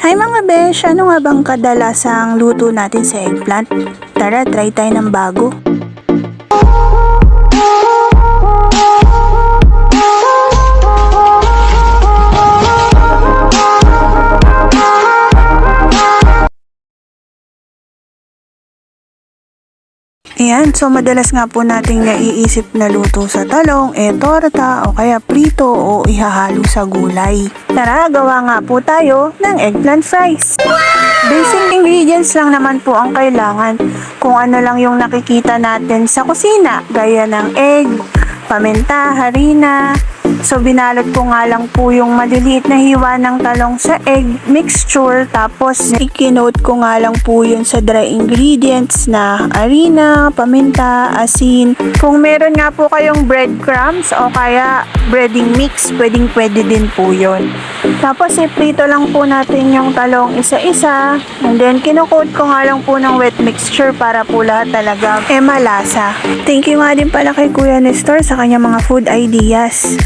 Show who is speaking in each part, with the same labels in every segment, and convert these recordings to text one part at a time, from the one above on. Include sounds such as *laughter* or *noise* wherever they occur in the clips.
Speaker 1: Hi mga besh, ano nga bang kadalasang luto natin sa eggplant? Tara, try tayo ng bago. Ayan, so madalas nga po nating naiisip na luto sa talong, eh torta o kaya prito o ihahalo sa gulay. Tara, gawa nga po tayo ng eggplant fries. Basic ingredients lang naman po ang kailangan. Kung ano lang yung nakikita natin sa kusina, gaya ng egg, paminta, harina. So binalot ko nga lang po yung maliliit na hiwa ng talong sa egg mixture tapos ikinote ko nga lang po yun sa dry ingredients na harina, paminta, asin. Kung meron nga po kayong breadcrumbs o kaya breading mix, pwedeng pwede din po yun. Tapos iprito lang po natin yung talong isa-isa and then kinukot ko nga lang po ng wet mixture para po lahat talaga eh malasa. Thank you nga din pala kay Kuya Nestor sa kanya mga food ideas.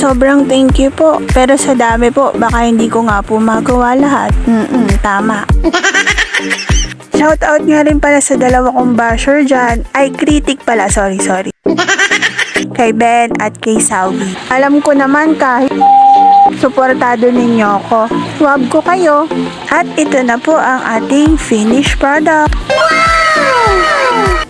Speaker 1: Sobrang thank you po. Pero sa dami po, baka hindi ko nga po magawa lahat. Mm-mm, tama. *laughs* Shoutout nga rin pala sa dalawa kong basher dyan. Ay, critic pala. Sorry, sorry. *laughs* kay Ben at kay Sawi. Alam ko naman kahit suportado ninyo ako. Huwag ko kayo. At ito na po ang ating finished product.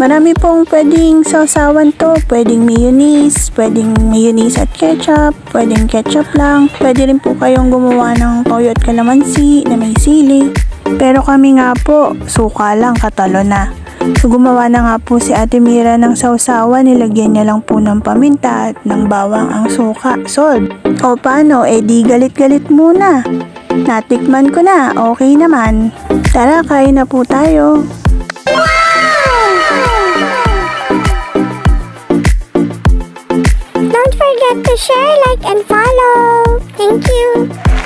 Speaker 1: Marami pong pwedeng sausawan to. Pwedeng mayonnaise, pwedeng mayonnaise at ketchup, pwedeng ketchup lang. Pwede rin po kayong gumawa ng toyo at kalamansi na may sili. Pero kami nga po, suka lang, katalo na. So, gumawa na nga po si Ate Mira ng sausawan, nilagyan niya lang po ng paminta at ng bawang ang suka. Sold. O paano, eh di galit-galit muna. Natikman ko na, okay naman. Tara, kain na po tayo.
Speaker 2: Like, and follow. Thank you.